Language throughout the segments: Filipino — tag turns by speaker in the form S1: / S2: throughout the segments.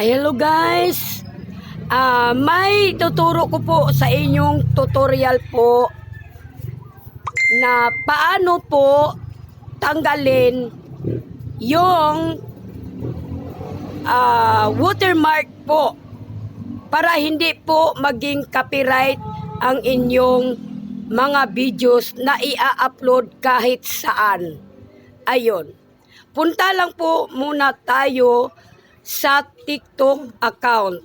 S1: Hello guys! Ah, may tuturo ko po sa inyong tutorial po na paano po tanggalin yung ah, watermark po para hindi po maging copyright ang inyong mga videos na ia-upload kahit saan. Ayon. Punta lang po muna tayo sa TikTok account.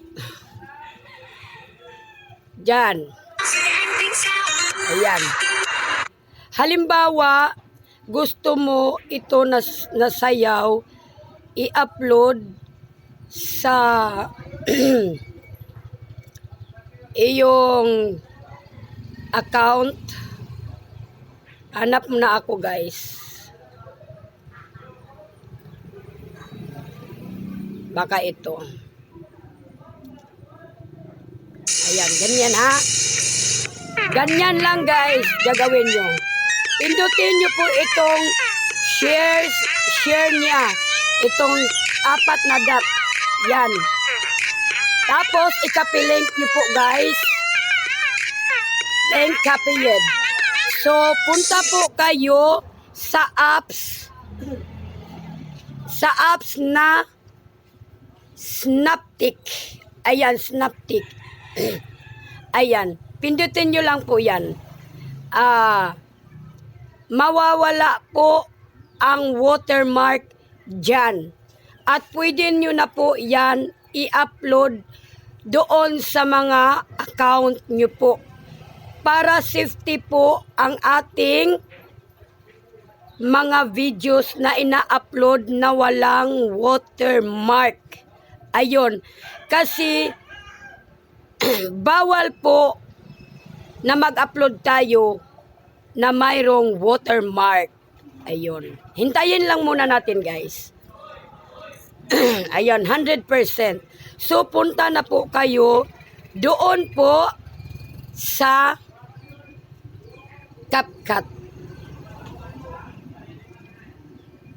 S1: Diyan. Ayan. Halimbawa, gusto mo ito na, na sayaw, i-upload sa iyong account. Hanap na ako guys. Baka ito. Ayan, ganyan ha. Ganyan lang guys, gagawin nyo. Pindutin nyo po itong share, share niya. Itong apat na dot. Yan. Tapos, ikapilink nyo po guys. Link copied. So, punta po kayo sa apps. Sa apps na Snaptic. Ayan, Snaptic. Ayan. Pindutin nyo lang po yan. Ah, mawawala po ang watermark dyan. At pwede nyo na po yan i-upload doon sa mga account nyo po. Para safety po ang ating mga videos na ina-upload na walang watermark. Ayon. Kasi bawal po na mag-upload tayo na mayroong watermark. Ayun. Hintayin lang muna natin guys. Ayun, 100%. So, punta na po kayo doon po sa CapCut.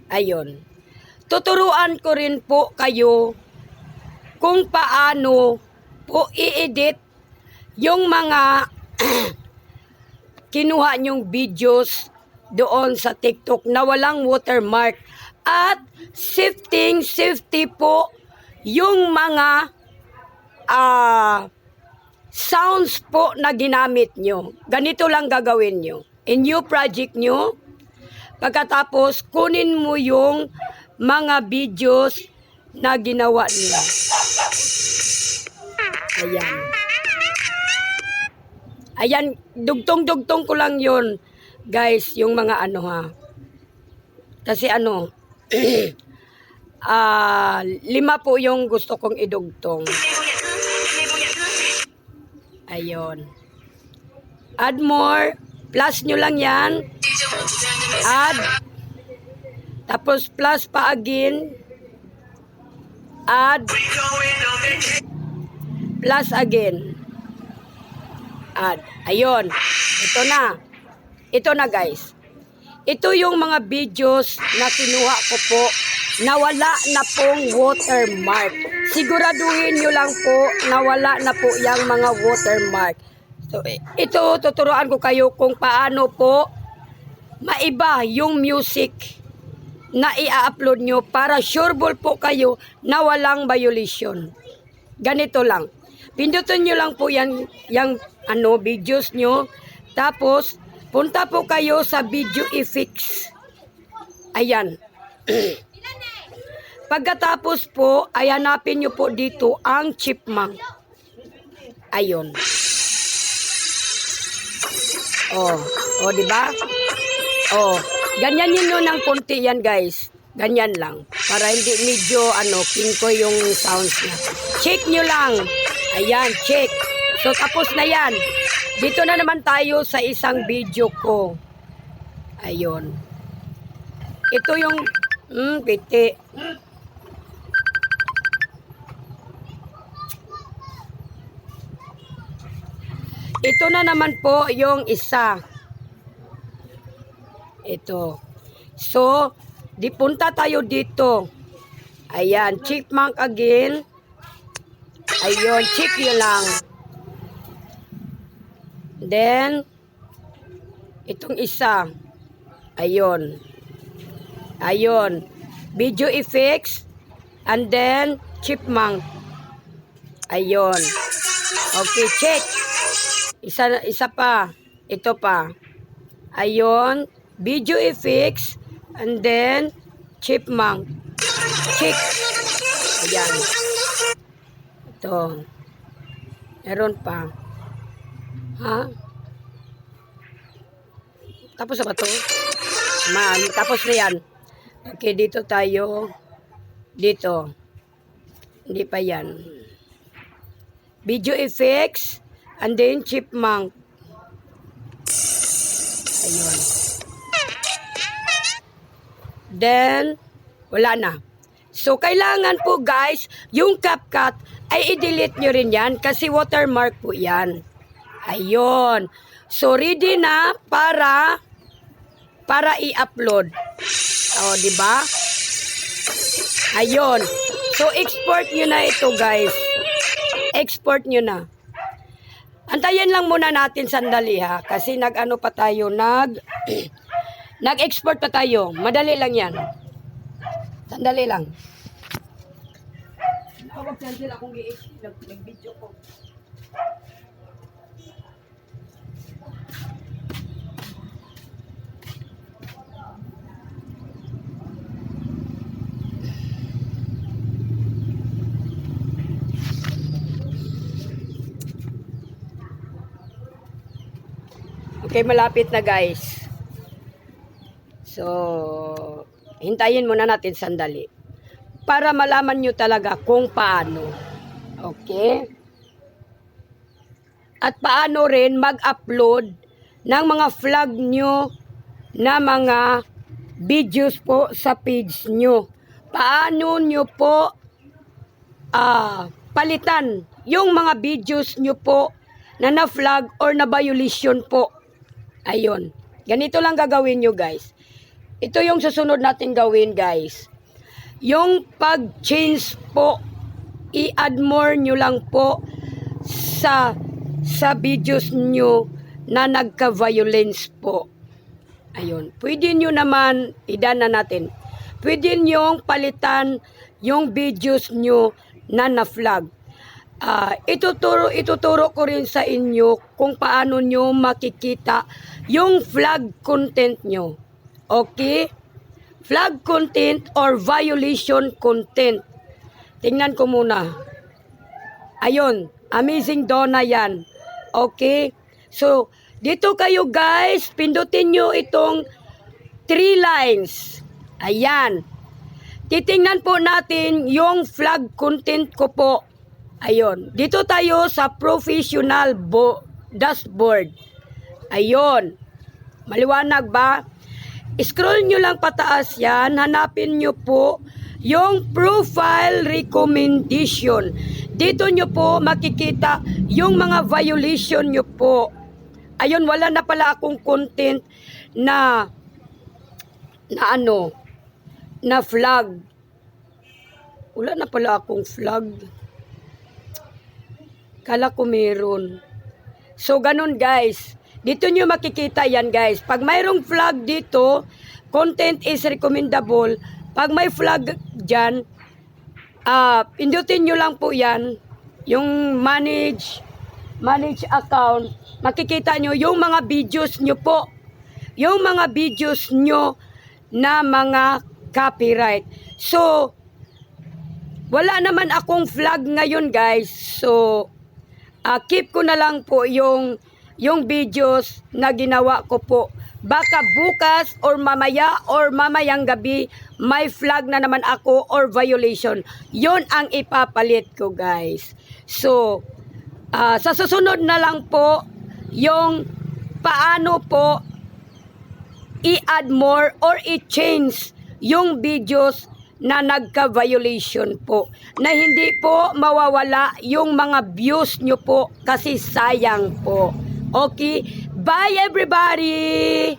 S1: Ayun. Tuturuan ko rin po kayo kung paano po i-edit yung mga kinuha nyong videos doon sa TikTok na walang watermark at safety safety po yung mga ah sounds po na ginamit nyo. Ganito lang gagawin nyo. In new project nyo, pagkatapos kunin mo yung mga videos na ginawa nila. Ayan. Ayan, dugtong-dugtong ko lang yon guys, yung mga ano ha. Kasi ano, ah lima po yung gusto kong idugtong. Ayon. Add more. Plus nyo lang yan. Add. Tapos plus pa again. Add. Plus again. Add. Ayon. Ito na. Ito na guys. Ito yung mga videos na kinuha ko po na wala na pong watermark. Siguraduhin nyo lang po na wala na po yung mga watermark. So, ito tuturuan ko kayo kung paano po maiba yung music na i-upload nyo para sureball po kayo na walang violation. Ganito lang. Pindutin nyo lang po yan, yung ano, videos nyo. Tapos, punta po kayo sa video effects. Ayan. Pagkatapos po, ay hanapin nyo po dito ang chipmunk. Ayun. Oh, oh, di ba? Oh, ganyan yun ng konti yan, guys. Ganyan lang. Para hindi medyo, ano, kinko yung sounds niya. Check nyo lang. Ayan, check. So, tapos na yan. Dito na naman tayo sa isang video ko. Ayun. Ito yung, hmm, piti. Ito na naman po yung isa. Ito. So, di punta tayo dito. Ayan, chipmunk again. Ayun, check nyo lang. Then, itong isa. Ayun. Ayun. Video effects. And then, chipmunk. Ayun. Okay, check. Isa, isa pa. Ito pa. Ayun. Video effects. And then, chipmunk. Check. Ayan. Ito. Meron pa. Ha? Tapos na ba to? Man, tapos na yan. Okay, dito tayo. Dito. Hindi pa yan. Video effects. And then chipmunk. Ayun. Then, wala na. So, kailangan po guys, yung CapCut ay i-delete nyo rin yan kasi watermark po yan. Ayun. So, ready na para para i-upload. O, di ba? Ayun. So, export nyo na ito guys. Export nyo na. Antayin lang muna natin sandali ha. Kasi nag-ano pa tayo, nag... nag-export pa tayo. Madali lang yan. Sandali lang. Nakawag sandali akong nag-video ko. Okay, malapit na guys. So, hintayin muna natin sandali. Para malaman nyo talaga kung paano. Okay? At paano rin mag-upload ng mga vlog nyo na mga videos po sa page nyo. Paano nyo po ah, palitan yung mga videos nyo po na na-flag or na violation po. Ayun. Ganito lang gagawin nyo guys. Ito yung susunod natin gawin guys. Yung pag-change po, i-add more nyo lang po sa sa videos nyo na nagka-violence po. Ayun. Pwede nyo naman, idana natin. Pwede nyo palitan yung videos nyo na na-flag. Ah, ituturo ituturo ko rin sa inyo kung paano nyo makikita yung flag content nyo. Okay? Flag content or violation content. Tingnan ko muna. Ayun, amazing Donna yan. Okay? So, dito kayo guys, pindutin nyo itong three lines. Ayan. Titingnan po natin yung flag content ko po. Ayun. Dito tayo sa professional bo- dashboard. Ayun. Maliwanag ba? Scroll nyo lang pataas yan. Hanapin nyo po yung profile recommendation. Dito nyo po makikita yung mga violation nyo po. Ayun, wala na pala akong content na na ano, na flag. Wala na pala akong flag. Kala ko meron. So, ganun guys. Dito nyo makikita yan guys. Pag mayroong flag dito, content is recommendable. Pag may flag dyan, ah pindutin nyo lang po yan. Yung manage, manage account. Makikita nyo yung mga videos nyo po. Yung mga videos nyo na mga copyright. So, wala naman akong flag ngayon guys. So, ah, keep ko na lang po yung yung videos na ginawa ko po. Baka bukas or mamaya or mamayang gabi may flag na naman ako or violation. Yon ang ipapalit ko guys. So, ah, sa susunod na lang po yung paano po i-add more or i-change yung videos na nagka-violation po. Na hindi po mawawala yung mga views nyo po kasi sayang po. Okay? Bye everybody!